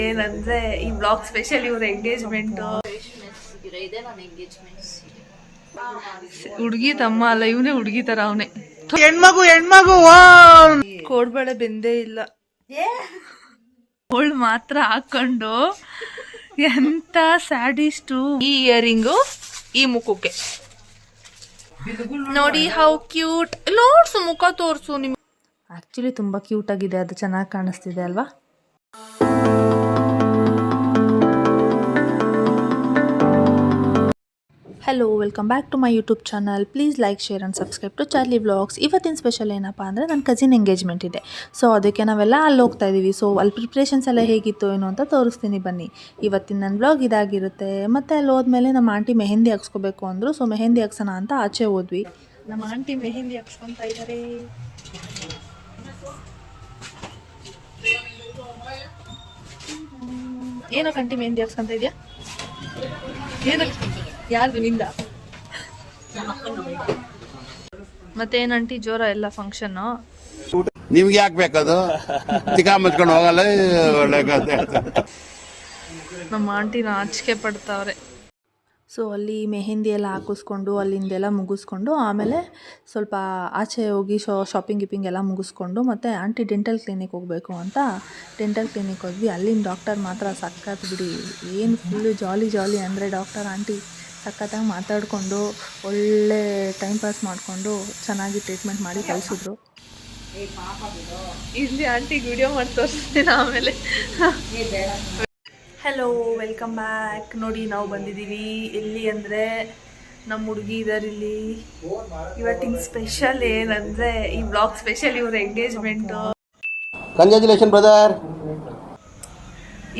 ಏನಂದ್ರೆ ಈ blog special ಇವ್ರ ಎಂಗೇಜ್ಮೆಂಟ್ ಹುಡ್ಗಿ ತಮ್ಮ ಅಲ್ಲ ಇವನೇ ಹುಡ್ಗಿ ತರ ಅವನೇ. ಹೆಣ್ಮಗು ಹೆಣ್ಮಗು ಕೋಡ್ಬಳೆ ಬೆಂದೇ ಇಲ್ಲ. ಹೋಳ್ ಮಾತ್ರ ಹಾಕೊಂಡು ಎಂತ ಸ್ಯಾಡಿಸ್ಟು ಈ ಇಯರಿಂಗು ಈ ಮುಖಕ್ಕೆ. ನೋಡಿ ಹೌ ಕ್ಯೂಟ್ ನೋಡ್ಸು ಮುಖ ತೋರ್ಸು ನಿಮ್ ಆಕ್ಚುಲಿ ತುಂಬಾ ಕ್ಯೂಟ್ ಆಗಿದೆ ಅದು ಚೆನ್ನಾಗಿ ಕಾಣಿಸ್ತಿದೆ ಅಲ್ವಾ? Hello welcome back to my YouTube channel please like share and subscribe to Charlie blogs ಇವತ್ತಿನ ಸ್ಪೆಷಲ್ ಏನಪ್ಪ ಅಂದರೆ ನನ್ನ ಕಸಿನ್ ಎಂಗೇಜ್ಮೆಂಟ್ ಇದೆ. ಸೊ ಅದಕ್ಕೆ ನಾವೆಲ್ಲ ಅಲ್ಲಿ ಹೋಗ್ತಾ ಇದ್ದೀವಿ ಸೊ ಅಲ್ಲಿ ಪ್ರಿಪ್ರೇಷನ್ಸ್ ಎಲ್ಲ ಹೇಗಿತ್ತು, ಏನು ಅಂತ ತೋರಿಸ್ತೀನಿ ಬನ್ನಿ. ಇವತ್ತಿನ ನನ್ನ ಬ್ಲಾಗ್ ಇದಾಗಿರುತ್ತೆ. ಮತ್ತು ಅಲ್ಲಿ ಹೋದ್ಮೇಲೆ ನಮ್ಮ ಆಂಟಿ ಮೆಹಂದಿ ಹಾಕ್ಸ್ಕೋಬೇಕು ಅಂದರು. ಸೊ ಮೆಹಂದಿ ಹಾಕ್ಸೋಣ ಅಂತ ಆಚೆ ಹೋದ್ವಿ. ನಮ್ಮ ಆಂಟಿ ಮೆಹಂದಿ ಹಾಕ್ಸ್ಕೊತಾ ಇದ್ದಾರೆ ಏನೋ ಕಂಟಿ ಮೆಹಂದಿ ಹಾಕ್ಸ್ಕೊಂತ ಇದೆಯಾ? ಏನಕ್ಕೆ ಯಾರ್ದು ನಿಂದ? ಮತ್ತೆ ಏನಂಟಿ ಜೋರ ಎಲ್ಲ ಫಂಕ್ಷನ್ ನಿಮ್ಗೆ ಯಾಕೆ ಬೇಕದು? ತಿಕಾ ಮುಚ್ಕೊಂಡು ಹೋಗಲ್ಲ ಒಳ್ಳೆ ಕಥೆ. ನಮ್ಮ ಆಂಟಿ ನಾಚಿಕೆ ಪಡ್ತಾವ್ರೆ. ಸೊ ಅಲ್ಲಿ ಮೆಹೆಂದಿ ಎಲ್ಲ ಹಾಕಿಸ್ಕೊಂಡು ಅಲ್ಲಿಂದೆಲ್ಲ ಮುಗಿಸ್ಕೊಂಡು ಆಮೇಲೆ ಸ್ವಲ್ಪ ಆಚೆ ಹೋಗಿ ಶಾ ಶಾಪಿಂಗ್ ಗಿಪಿಂಗ್ ಎಲ್ಲ ಮುಗಿಸ್ಕೊಂಡು ಮತ್ತು ಆಂಟಿ ಡೆಂಟಲ್ ಕ್ಲಿನಿಕ್ ಹೋಗಬೇಕು ಅಂತ ಡೆಂಟಲ್ ಕ್ಲಿನಿಕ್ ಹೋದ್ವಿ. ಅಲ್ಲಿನ ಡಾಕ್ಟರ್ ಮಾತ್ರ ಸಕ್ಕತ್ ಬಿಡಿ. ಏನು ಫುಲ್ಲು ಜಾಲಿ ಜಾಲಿ ಅಂದರೆ ಡಾಕ್ಟರ್ ಆಂಟಿ. ಸಖತ್ತಾಗಿ ಮಾತಾಡಿಕೊಂಡು ಒಳ್ಳೆ ಟೈಮ್ ಪಾಸ್ ಮಾಡಿಕೊಂಡು ಚೆನ್ನಾಗಿ ಟ್ರೀಟ್ಮೆಂಟ್ ಮಾಡಿ ಕಳಿಸಿದ್ರು. ಇಲ್ಲಿ ಆಂಟಿ ವಿಡಿಯೋ ಮಾಡಿ ತೋರಿಸ್ತೀನಿ ಆಮೇಲೆ. ಹಲೋ ವೆಲ್ಕಮ್ ಬ್ಯಾಕ್ ನೋಡಿ ನಾವು ಬಂದಿದ್ದೀವಿ ಎಲ್ಲಿ ಅಂದರೆ ನಮ್ಮ ಹುಡುಗಿ ಇದಾರೆ ಇಲ್ಲಿ. ಇವತ್ತಿನ ಸ್ಪೆಷಲ್ ಏನಂದರೆ ಈ ಬ್ಲಾಗ್ ಸ್ಪೆಷಲ್ ಇವ್ರ ಎಂಗೇಜ್ಮೆಂಟು ಕಂಗ್ರ್ಯಾಚುಲೇಷನ್ ಬ್ರದರ್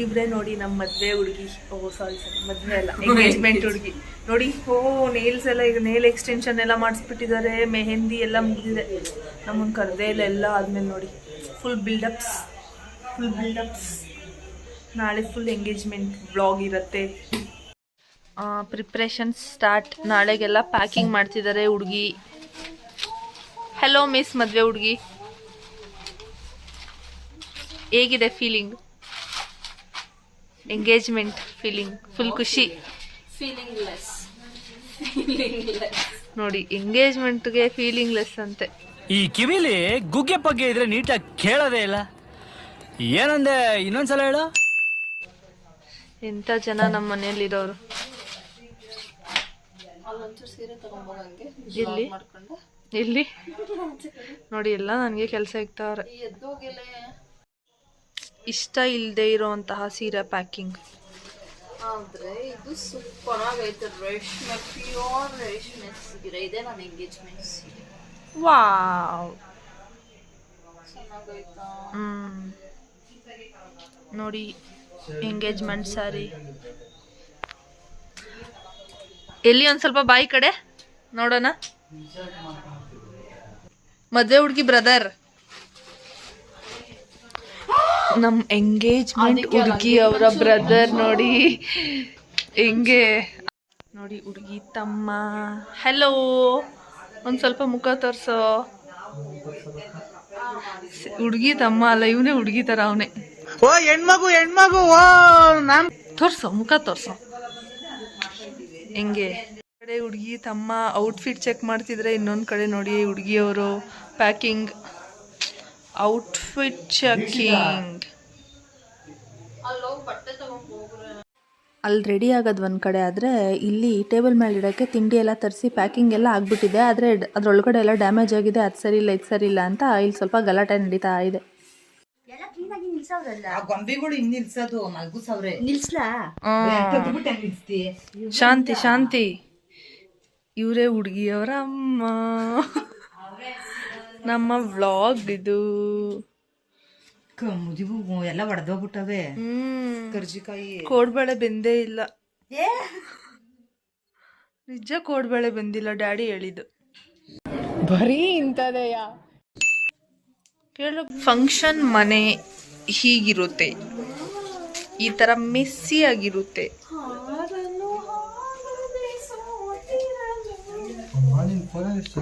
ಇವ್ರೆ ನೋಡಿ ನಮ್ಮ ಮದುವೆ ಹುಡುಗಿ. ಓ ಸಾರಿ ಸಾರಿ ಮದುವೆ ಅಲ್ಲ ಎಂಗೇಜ್ಮೆಂಟ್ ಹುಡುಗಿ. ನೋಡಿ ಓ ನೇಲ್ಸ್ ಎಲ್ಲ ಈಗ ನೇಲ್ ಎಕ್ಸ್ಟೆನ್ಷನ್ ಎಲ್ಲ ಮಾಡಿಸ್ಬಿಟ್ಟಿದ್ದಾರೆ ಮೆಹೆಂದಿ ಎಲ್ಲ ಮುಗಿದಿದೆ. ನಮ್ಮನ್ನು ಕರೆದೇ ಇಲ್ಲ ಎಲ್ಲ ಆದ್ಮೇಲೆ ನೋಡಿ ಫುಲ್ ಬಿಲ್ಡಪ್ಸ್ ಫುಲ್ ಬಿಲ್ಡಪ್ಸ್ ನಾಳೆ ಫುಲ್ ಎಂಗೇಜ್ಮೆಂಟ್ ಬ್ಲಾಗ್ ಇರುತ್ತೆ. ಪ್ರಿಪ್ರೇಷನ್ ಸ್ಟಾರ್ಟ್ ನಾಳೆಗೆಲ್ಲ ಪ್ಯಾಕಿಂಗ್ ಮಾಡ್ತಿದ್ದಾರೆ ಹುಡುಗಿ. ಹಲೋ ಮಿಸ್ ಮದುವೆ ಹುಡುಗಿ. ಹೇಗಿದೆ ಫೀಲಿಂಗ್ ಎಂಗೇಜ್ಮೆಂಟ್ ಫೀಲಿಂಗ್ ಫುಲ್ ಖುಷಿ. ಫೀಲಿಂಗ್ ಲೆಸ್ ನೋಡಿ ಎಂಗೇಜ್ಮೆಂಟ್ಗೆ ಫೀಲಿಂಗ್ ಲೆಸ್ ಅಂತೆ. ಈ ಕಿವಿಲಿ ಗುಗ್ಗೆ ಪಗ್ಗೆ ಇದ್ರೆ ನೀಟಾಗಿ ಕೇಳೋದೇ ಇಲ್ಲ. ಏನಂದೆ ಇನ್ನೊಂದ್ಸಲ ಹೇಳು. ಎಂಥ ಜನ ನಮ್ಮ ಮನೆಯಲ್ಲಿರೋರು? ಇಲ್ಲಿ ಇಲ್ಲಿ ನೋಡಿ ಎಲ್ಲ ನನಗೆ ಕೆಲಸ ಇಕ್ತಾವ್ರೆ. ಇಷ್ಟ ಇಲ್ಲದೆ ಇರೋಂತಹ ಸೀರೆ ಪ್ಯಾಕಿಂಗ್. ಆದ್ರೆ ಇದು ಸೂಪರ್ ಆಗೈತೆ. ರೇಷ್ಮೆ ಪ್ಯೂರ್ ರೇಷ್ಮೆ ಸೀರೆ ಇದೆ ನನ್ನ ಎಂಗೇಜ್ಮೆಂಟ್ ಸೀರೆ ವಾವ್. ಚೆನ್ನಾಗೈತಾ? ನೋಡಿ ಎಂಗೇಜ್ಮೆಂಟ್ ಸಾರಿ ಎಲ್ಲಿ ಒಂದ್ ಸ್ವಲ್ಪ ಬಾಯಿ ಕಡೆ ನೋಡೋಣ. ಮದ್ವೆ ಹುಡುಗಿ ಬ್ರದರ್ ನಮ್ ಎಂಗೇಜ್ಮೆಂಟ್ ಹುಡುಗಿ ಅವರ ಬ್ರದರ್ ನೋಡಿ ಹೆಂಗೆ ನೋಡಿ ಹುಡುಗಿ ತಮ್ಮ. ಹಲೋ ಒಂದ್ ಸ್ವಲ್ಪ ಮುಖ ತೋರ್ಸೋ. ಹುಡುಗಿ ತಮ್ಮ ಅಲ್ಲ ಇವನೇ ಹುಡುಗಿ ತರ ಅವನೇ. ಓ ಹೆಣ್ಮಗು ಹೆಣ್ಮಗು ಓ ನಮ್ ತೋರ್ಸೋ ಮುಖ ತೋರ್ಸೋ. ಹೆಂಗೆ? ಕಡೆ ಹುಡುಗಿ ತಮ್ಮ ಔಟ್ಫಿಟ್ ಚೆಕ್ ಮಾಡ್ತಿದ್ರೆ ಇನ್ನೊಂದು ಕಡೆ ನೋಡಿ ಹುಡುಗಿಯವರು ಪ್ಯಾಕಿಂಗ್ ಔಟ್ಫಿಟ್ ಚೆಕಿಂಗ್ ಅಲ್ಲಿ ರೆಡಿ ಆಗೋದು ಒಂದು ಕಡೆ ಆದರೆ ಇಲ್ಲಿ ಟೇಬಲ್ ಮೇಲೆ ಇಡೋಕ್ಕೆ ತಿಂಡಿ ಎಲ್ಲ ತರಿಸಿ ಪ್ಯಾಕಿಂಗ್ ಎಲ್ಲ ಆಗಿಬಿಟ್ಟಿದೆ. ಆದರೆ ಅದರೊಳಗಡೆ ಎಲ್ಲ ಡ್ಯಾಮೇಜ್ ಆಗಿದೆ. ಅದು ಸರಿ ಇಲ್ಲ ಇದು ಸರಿ ಇಲ್ಲ ಅಂತ ಇಲ್ಲಿ ಸ್ವಲ್ಪ ಗಲಾಟೆ ನಡೀತಾ ಇದೆ. ಶಾಂತಿ ಶಾಂತಿ. ಇವರೇ ಹುಡುಗಿಯವರ ಅಮ್ಮ. ನಮ್ಮ ವ್ಲಾಗ್ ಇದು. ಮುಜಿಬು ಎಲ್ಲ ಒಡೆದೋಗ್ಬಿಟ್ಟವೆ. ಕರ್ಜಿಕಾಯಿ. ಕೋಡ್ಬಳೆ ಬೆಂದೇ ಇಲ್ಲ. ನಿಜ ಕೋಡ್ಬಳೆ ಬೆಂದಿಲ್ಲ ಡ್ಯಾಡಿ ಹೇಳಿದ್ದು. ಬರೀ ಇಂಥದೆಯಾ? ಕೇಳು. ಫಂಕ್ಷನ್ ಮನೆ ಹೀಗಿರುತ್ತೆ. ಈ ಥರ ಮೆಸ್ಸಿ ಆಗಿರುತ್ತೆ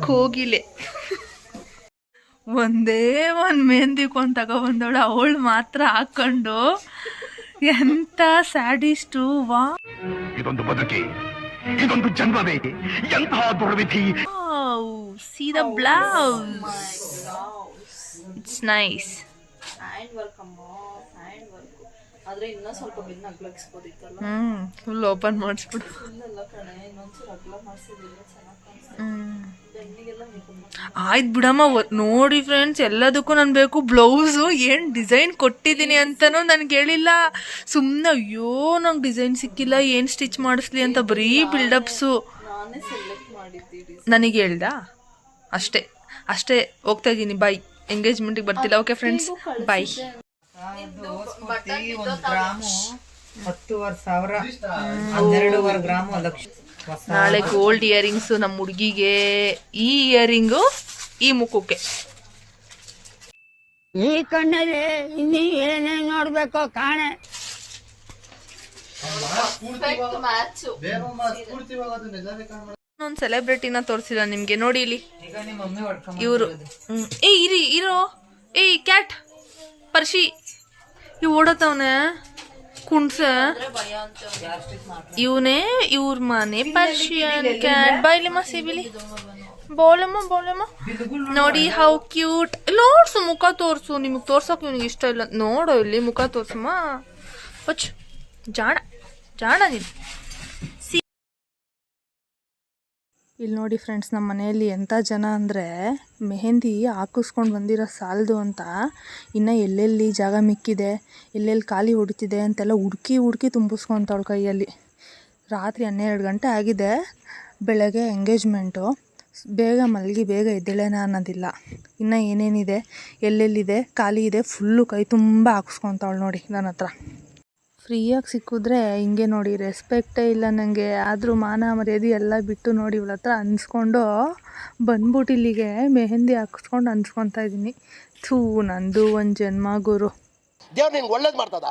ಕೋಗಿಲೆ. ಹೋಗಿಲೆ ಒಂದೇ ಒಂದು ಮೆಹಂದಿಗೆ ತಗೊ ತಗೊಬಂದವಳು ಅವಳು ಮಾತ್ರ ಹಾಕೊಂಡು ಎಂತ ಸ್ಯಾಡಿಸ್ಟು ವಾ. ಇದೊಂದು ಬದುಕಿ ಇದೊಂದು ಜನ್ಮವೇ ಎಂತಹ ದುರ್ವಿಧಿ. See the blouse it's nice hmm ಆದ್ರೆ ಇನ್ನೂ ಸ್ವಲ್ಪ ಬೆನ್ನ ಅಗ್ಲಕ್ಸ್ಬೋದಿತ್ತಲ್ಲ ಹ್ಞೂ ಫುಲ್ ಓಪನ್ ಮಾಡಿಸ್ಬಿಡು. ಇಲ್ಲ ಕಣೆ ಇನ್ನೊಂಚೂರು ಅಗ್ಲ ಮಾಡಿಸಿದಿಲ್ಲ ಆಯ್ತು ಬಿಡಮ್ಮ ನೋಡಿ ಫ್ರೆಂಡ್ಸ್ ಎಲ್ಲದಕ್ಕೂ ನಾನು ಬೇಕು. ಬ್ಲೌಸು ಏನು ಡಿಸೈನ್ ಕೊಟ್ಟಿದ್ದೀನಿ ಅಂತನೂ ನನಗೆ ಹೇಳಿಲ್ಲ. ಸುಮ್ಮನೆ ಅಯ್ಯೋ, ನಂಗೆ ಡಿಸೈನ್ ಸಿಕ್ಕಿಲ್ಲ, ಏನು ಸ್ಟಿಚ್ ಮಾಡಿಸ್ಲಿ ಅಂತ ಬರೀ ಬಿಲ್ಡಪ್ಸು ನಾನೇ ನನಗೆ ಹೇಳ್ದ? ಅಷ್ಟೇ ಅಷ್ಟೇ, ಹೋಗ್ತಾ ಇದ್ದೀನಿ ಬಾಯ್ ಎಂಗೇಜ್ಮೆಂಟಿಗೆ ಬರ್ತಿಲ್ಲ. ಓಕೆ ಫ್ರೆಂಡ್ಸ್ ಬಾಯ್ ಹತ್ತುವರೆ ಸಾವಿರ, ಹನ್ನೆರಡುವರೆ ಗ್ರಾಮು, ಲಕ್ಷ ನಾಳೆ ಗೋಲ್ಡ್ ಇಯರಿಂಗ್ಸು ನಮ್ಮ ಹುಡುಗಿಗೆ ಈ ಇಯರಿಂಗು ಈ ಮುಖಕ್ಕೆ. ಈ ಕಣ್ಣಲ್ಲಿ ಇನ್ನಿ ಏನೇ ನೋಡ್ಬೇಕು ಕಾಣೆ. ಒಂದ್ ಸೆಲೆಬ್ರಿಟಿನ ತೋರಿಸಿದ ನಿಮ್ಗೆ ನೋಡಿ ಇಲ್ಲಿ. ಇವರು. ಏ ಇರಿ ಇರೋ. ಏ ಕ್ಯಾಟ್ ಪರ್ಶಿ. ಇವ್ ಓಡತ್ತವನೆ. ಕುಣ್ಸೆ ಇವನೇ ಇವ್ರ ಮನೆ ಪರ್ಷಿಯನ್ ಕ್ಯಾಟ್. ಬಾಯ್ಲಿಮ್ಮ ಸಿಬಿಲಿ ಬೋಲಮ್ಮ ಬೋಲಮ್ಮ ನೋಡಿ ಹೌ ಕ್ಯೂಟ್ ನೋಡ್ಸು ಮುಖ ತೋರ್ಸು. ನಿಮಗೆ ತೋರ್ಸಕ್ ನಿನಗೆ ಇಷ್ಟ ಇಲ್ಲ. ನೋಡು ಇಲ್ಲಿ ಮುಖ ತೋರ್ಸಮ್ಮ. ಜಾಣ ಜಾಣ ನೀನು. ಇಲ್ಲಿ ನೋಡಿ ಫ್ರೆಂಡ್ಸ್ ನಮ್ಮ ಮನೆಯಲ್ಲಿ ಎಂಥ ಜನ ಅಂದರೆ ಮೆಹೆಂದಿ ಹಾಕಿಸ್ಕೊಂಡು ಬಂದಿರೋ ಸಾಲದು ಅಂತ ಇನ್ನು ಎಲ್ಲೆಲ್ಲಿ ಜಾಗ ಮಿಕ್ಕಿದೆ, ಎಲ್ಲೆಲ್ಲಿ ಖಾಲಿ ಹೊಡಿತಿದೆ ಅಂತೆಲ್ಲ ಹುಡುಕಿ ಹುಡುಕಿ ತುಂಬಿಸ್ಕೊತಾವಳು ಕೈಯಲ್ಲಿ. ರಾತ್ರಿ ಹನ್ನೆರಡು ಗಂಟೆ ಆಗಿದೆ, ಬೆಳಗ್ಗೆ ಎಂಗೇಜ್ಮೆಂಟು ಬೇಗ ಮಲಗಿ ಬೇಗ ಎದ್ದೇಳೋಣ ಅನ್ನೋದಿಲ್ಲ. ಇನ್ನು ಏನೇನಿದೆ, ಎಲ್ಲೆಲ್ಲಿದೆ, ಖಾಲಿ ಇದೆ ಫುಲ್ಲು ಕೈ ತುಂಬ ಹಾಕಿಸ್ಕೊತಾವಳು ನೋಡಿ ನನ್ನ ಹತ್ರ. ಫ್ರೀಯಾಗಿ ಸಿಕ್ಕಿದ್ರೆ ಹಿಂಗೆ ನೋಡಿ ರೆಸ್ಪೆಕ್ಟೇ ಇಲ್ಲ ನನಗೆ ಆದರೂ ಮಾನ ಮರ್ಯಾದೆ ಎಲ್ಲ ಬಿಟ್ಟು ನೋಡಿ ಇವಳ ಹತ್ರ ಅನ್ಸ್ಕೊಂಡು ಬಂದ್ಬಿಟ್ಟು ಇಲ್ಲಿಗೆ ಮೆಹಂದಿ ಹಾಕಿಸ್ಕೊಂಡು ಅನ್ಸ್ಕೊತಾ ಇದ್ದೀನಿ. ಥೂ ನಂದು ಒಂದು ಜನ್ಮ ಗುರು. ದೇವ್ರು ಒಳ್ಳೇದು ಮಾಡ್ತದ?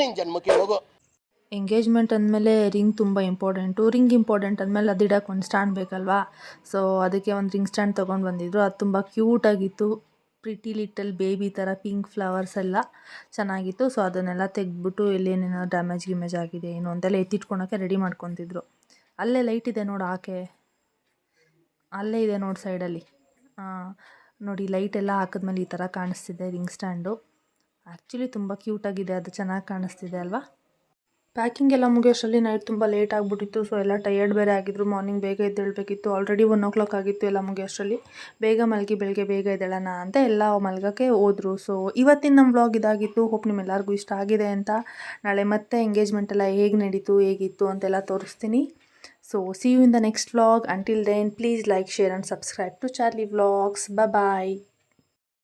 ನಿನ್ ಜನ್ಮಕ್ಕೆ ಹೋಗು. ಎಂಗೇಜ್ಮೆಂಟ್ ಅಂದಮೇಲೆ ರಿಂಗ್ ತುಂಬ ಇಂಪಾರ್ಟೆಂಟು ರಿಂಗ್ ಇಂಪಾರ್ಟೆಂಟ್ ಅಂದಮೇಲೆ ಅದು ಇಡಕ್ಕೆ ಒಂದು ಸ್ಟ್ಯಾಂಡ್ ಬೇಕಲ್ವಾ? ಸೊ ಅದಕ್ಕೆ ಒಂದು ರಿಂಗ್ ಸ್ಟ್ಯಾಂಡ್ ತೊಗೊಂಡು ಬಂದಿದ್ರು. ಅದು ತುಂಬ ಕ್ಯೂಟಾಗಿತ್ತು ಪ್ರಿಟಿ ಲಿಟಲ್ ಬೇಬಿ ಥರ ಪಿಂಕ್ ಫ್ಲವರ್ಸ್ ಎಲ್ಲ ಚೆನ್ನಾಗಿತ್ತು. ಸೊ ಅದನ್ನೆಲ್ಲ ತೆಗೆದ್ಬಿಟ್ಟು ಎಲ್ಲೇನೇನೋ ಡ್ಯಾಮೇಜ್ ಗಿಮೇಜ್ ಆಗಿದೆ, ಏನು ಅಂತೆಲ್ಲ ಎತ್ತಿಟ್ಕೊಳಕ್ಕೆ ರೆಡಿ ಮಾಡ್ಕೊತಿದ್ರು. ಅಲ್ಲೇ ಲೈಟ್ ಇದೆ ನೋಡು ಆಕೆ. ಅಲ್ಲೇ ಇದೆ ನೋಡಿ ಸೈಡಲ್ಲಿ ನೋಡಿ ಲೈಟ್ ಎಲ್ಲ ಹಾಕಿದ್ಮೇಲೆ ಈ ಥರ ಕಾಣಿಸ್ತಿದೆ ರಿಂಗ್ ಸ್ಟ್ಯಾಂಡು ಆ್ಯಕ್ಚುಲಿ ತುಂಬ ಕ್ಯೂಟಾಗಿದೆ ಅದು ಚೆನ್ನಾಗಿ ಕಾಣಿಸ್ತಿದೆ ಅಲ್ವಾ? ಪ್ಯಾಕಿಂಗ್ ಎಲ್ಲ ಮುಗಿಯೋಷ್ಟರಲ್ಲಿ ನೈಟ್ ತುಂಬ ಲೇಟ್ ಆಗಿಬಿಟ್ಟಿತ್ತು ಸೊ ಎಲ್ಲ ಟಯರ್ಡ್ ಬೇರೆ ಆಗಿದ್ರು. ಮಾರ್ನಿಂಗ್ ಬೇಗ ಎದ್ದೇಳಬೇಕಿತ್ತು ಆಲ್ರೆಡಿ ಒನ್ ಓ ಕ್ಲಾಕ್ ಆಗಿತ್ತು ಎಲ್ಲ ಮುಗಿಯೋಷ್ಟರಲ್ಲಿ. ಬೇಗ ಮಲಗಿ, ಬೆಳಗ್ಗೆ ಬೇಗ ಎದ್ದೇಳೋಣ ಅಂತ ಎಲ್ಲ ಮಲ್ಗೋಕ್ಕೆ ಹೋದರು. ಸೊ ಇವತ್ತಿನ ನಮ್ಮ ವ್ಲಾಗ್ ಇದಾಗಿತ್ತು. ಹೋಪ್ ನಿಮ್ಮೆಲ್ಲರಿಗೂ ಇಷ್ಟ ಆಗಿದೆ ಅಂತ. ನಾಳೆ ಮತ್ತೆ ಎಂಗೇಜ್ಮೆಂಟ್ ಎಲ್ಲ ಹೇಗೆ ನಡೀತು, ಹೇಗಿತ್ತು ಅಂತೆಲ್ಲ ತೋರಿಸ್ತೀನಿ. So see you in the next vlog until then please like share and subscribe to Charlie vlogs bye